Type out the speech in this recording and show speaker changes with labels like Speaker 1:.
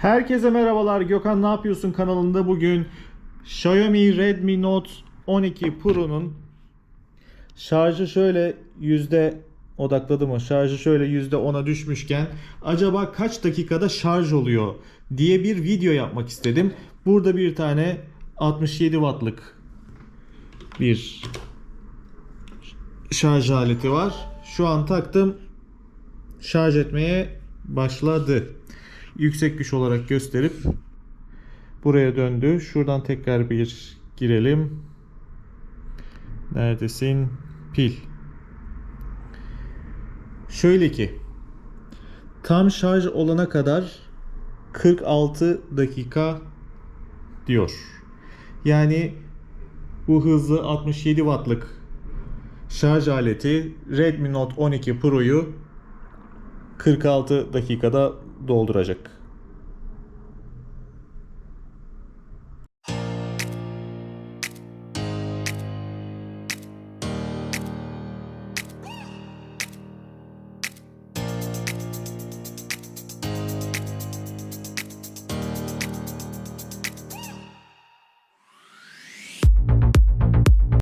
Speaker 1: Herkese merhabalar. Gökhan ne yapıyorsun kanalında bugün Xiaomi Redmi Note 12 Pro'nun şarjı şöyle yüzde odakladı mı? Şarjı şöyle yüzde 10'a düşmüşken acaba kaç dakikada şarj oluyor diye bir video yapmak istedim. Burada bir tane 67 wattlık bir şarj aleti var. Şu an taktım. Şarj etmeye başladı. Yüksek güç olarak gösterip buraya döndü. Şuradan tekrar bir girelim. Neredesin? Pil. Şöyle ki tam şarj olana kadar 46 dakika diyor. Yani bu hızlı 67 wattlık şarj aleti Redmi Note 12 Pro'yu 46 dakikada dolduracak.